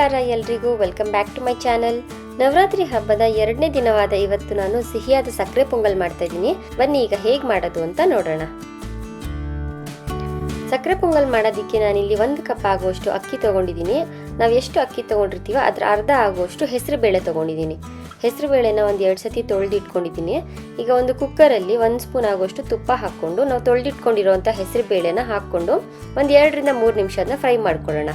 ನಮಸ್ಕಾರ ಎಲ್ರಿಗೂ. Welcome back to my channel Navratri ಹಬ್ಬದ ಎರಡನೇ ದಿನವಾದ ಇವತ್ತು ನಾನು ಸಿಹಿಯಾದ ಸಕ್ಕರೆ ಪೊಂಗಲ್ ಮಾಡ್ತಾ ಇದ್ದೀನಿ. ಬನ್ನಿ, ಈಗ ಹೇಗೆ ಮಾಡೋದು ಅಂತ ನೋಡೋಣ. ಸಕ್ಕರೆ ಪೊಂಗಲ್ ಮಾಡೋದಕ್ಕೆ ನಾನಿಲ್ಲಿ ಒಂದು ಕಪ್ ಆಗುವಷ್ಟು ಅಕ್ಕಿ ತೊಗೊಂಡಿದ್ದೀನಿ. ನಾವು ಎಷ್ಟು ಅಕ್ಕಿ ತೊಗೊಂಡಿರ್ತೀವೋ ಅದರ ಅರ್ಧ ಆಗುವಷ್ಟು ಹೆಸರು ಬೇಳೆ ತಗೊಂಡಿದ್ದೀನಿ. ಹೆಸರು ಬೇಳೆನ ಒಂದು ಎರಡು ಸತಿ ತೊಳೆದಿಟ್ಕೊಂಡಿದ್ದೀನಿ. ಈಗ ಒಂದು ಕುಕ್ಕರಲ್ಲಿ ಒಂದು ಸ್ಪೂನ್ ಆಗುವಷ್ಟು ತುಪ್ಪ ಹಾಕ್ಕೊಂಡು ನಾವು ತೊಳೆದಿಟ್ಕೊಂಡಿರೋಂಥ ಹೆಸರು ಬೇಳೆನ ಹಾಕ್ಕೊಂಡು ಒಂದು ಎರಡರಿಂದ ಮೂರು ನಿಮಿಷ ಅದನ್ನ ಫ್ರೈ ಮಾಡ್ಕೊಳ್ಳೋಣ.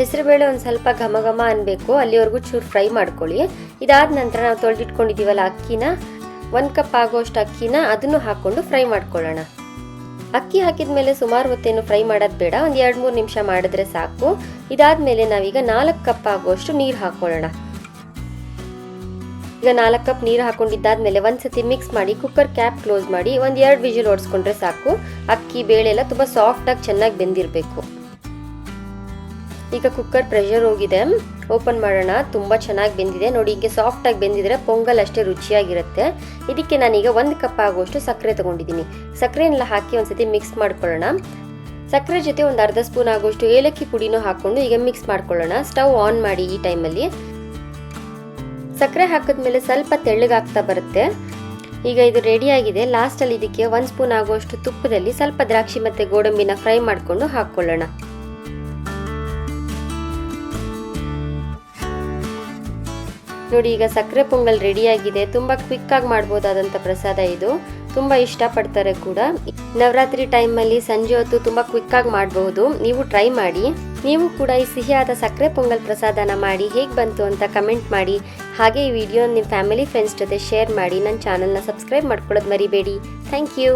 ಹೆಸರುಬೇಳೆ ಒಂದು ಸ್ವಲ್ಪ ಘಮ ಘಮ ಅನ್ಬೇಕು. ಅಲ್ಲಿವರೆಗೂ ಚೂರು ಫ್ರೈ ಮಾಡ್ಕೊಳ್ಳಿ. ಇದಾದ ನಂತರ ನಾವು ತೊಳೆದಿಟ್ಕೊಂಡಿದ್ದೀವಲ್ಲ ಅಕ್ಕಿನ. ಒಂದು ಕಪ್ ಆಗೋಷ್ಟು ಅಕ್ಕಿನ ಅದನ್ನು ಹಾಕ್ಕೊಂಡು ಫ್ರೈ ಮಾಡ್ಕೊಳ್ಳೋಣ. ಅಕ್ಕಿ ಹಾಕಿದ ಮೇಲೆ ಸುಮಾರು ಹೊತ್ತೇನು ಫ್ರೈ ಮಾಡೋದು ಬೇಡ. ಒಂದು ಎರಡು ಮೂರು ನಿಮಿಷ ಮಾಡಿದ್ರೆ ಸಾಕು. ಇದಾದ ಮೇಲೆ ನಾವೀಗ ನಾಲ್ಕು ಕಪ್ ಆಗುವಷ್ಟು ನೀರು ಹಾಕ್ಕೊಳ್ಳೋಣ ಈಗ ನಾಲ್ಕು ಕಪ್ ನೀರು ಹಾಕೊಂಡಿದ್ದಾದ್ಮೇಲೆ ಒಂದ್ಸತಿ ಮಿಕ್ಸ್ ಮಾಡಿ ಕುಕ್ಕರ್ ಕ್ಯಾಪ್ ಕ್ಲೋಸ್ ಮಾಡಿ ಒಂದು ಎರಡು ವಿಜಿಲ್ ಓಡಿಸ್ಕೊಂಡ್ರೆ ಸಾಕು. ಅಕ್ಕಿ, ಬೇಳೆ ಎಲ್ಲ ತುಂಬ ಸಾಫ್ಟಾಗಿ ಚೆನ್ನಾಗಿ ಬೆಂದಿರಬೇಕು. ಈಗ ಕುಕ್ಕರ್ ಪ್ರೆಷರ್ ಹೋಗಿದೆ. ಓಪನ್ ಮಾಡೋಣ. ತುಂಬ ಚೆನ್ನಾಗಿ ಬೆಂದಿದೆ. ನೋಡಿ, ಹೀಗೆ ಸಾಫ್ಟಾಗಿ ಬೆಂದಿದ್ರೆ ಪೊಂಗಲ್ ಅಷ್ಟೇ ರುಚಿಯಾಗಿರುತ್ತೆ. ಇದಕ್ಕೆ ನಾನೀಗ ಒಂದು ಕಪ್ ಆಗುವಷ್ಟು ಸಕ್ಕರೆ ತೊಗೊಂಡಿದ್ದೀನಿ. ಸಕ್ಕರೆನೆಲ್ಲ ಹಾಕಿ ಒಂದ್ಸತಿ ಮಿಕ್ಸ್ ಮಾಡ್ಕೊಳ್ಳೋಣ. ಸಕ್ಕರೆ ಜೊತೆ ಒಂದು ಅರ್ಧ ಸ್ಪೂನ್ ಆಗುವಷ್ಟು ಏಲಕ್ಕಿ ಪುಡಿನೂ ಹಾಕ್ಕೊಂಡು ಈಗ ಮಿಕ್ಸ್ ಮಾಡ್ಕೊಳ್ಳೋಣ. ಸ್ಟವ್ ಆನ್ ಮಾಡಿ ಈ ಟೈಮಲ್ಲಿ ಸಕ್ಕರೆ ಹಾಕಿದ್ಮೇಲೆ ಸ್ವಲ್ಪ ತೆಳ್ಳಗಾಗ್ತಾ ಬರುತ್ತೆ. ಈಗ ಇದು ರೆಡಿಯಾಗಿದೆ ಲಾಸ್ಟಲ್ಲಿ ಇದಕ್ಕೆ ಒಂದು ಸ್ಪೂನ್ ಆಗುವಷ್ಟು ತುಪ್ಪದಲ್ಲಿ ಸ್ವಲ್ಪ ದ್ರಾಕ್ಷಿ ಮತ್ತು ಗೋಡಂಬಿನ ಫ್ರೈ ಮಾಡಿಕೊಂಡು ಹಾಕ್ಕೊಳ್ಳೋಣ. ನೋಡಿ, ಈಗ ಸಕ್ಕರೆ ಪೊಂಗಲ್ ರೆಡಿಯಾಗಿದೆ ತುಂಬ ಕ್ವಿಕ್ಕಾಗಿ ಮಾಡ್ಬೋದಾದಂಥ ಪ್ರಸಾದ ಇದು. ತುಂಬ ಇಷ್ಟಪಡ್ತಾರೆ ಕೂಡ. ನವರಾತ್ರಿ ಟೈಮಲ್ಲಿ ಸಂಜೆ ಹೊತ್ತು ತುಂಬ ಕ್ವಿಕ್ಕಾಗಿ ಮಾಡಬಹುದು. ನೀವು ಟ್ರೈ ಮಾಡಿ. ನೀವು ಕೂಡ ಈ ಸಿಹಿಯಾದ ಸಕ್ಕರೆ ಪೊಂಗಲ್ ಪ್ರಸಾದನ ಮಾಡಿ ಹೇಗೆ ಬಂತು ಅಂತ ಕಮೆಂಟ್ ಮಾಡಿ. ಹಾಗೆ ಈ ವಿಡಿಯೋ ನಿಮ್ಮ ಫ್ಯಾಮಿಲಿ ಫ್ರೆಂಡ್ಸ್ ಜೊತೆ ಶೇರ್ ಮಾಡಿ. ನನ್ನ ಚಾನಲ್ನ ಸಬ್ಸ್ಕ್ರೈಬ್ ಮಾಡ್ಕೊಳ್ಳೋದು ಮರಿಬೇಡಿ. Thank you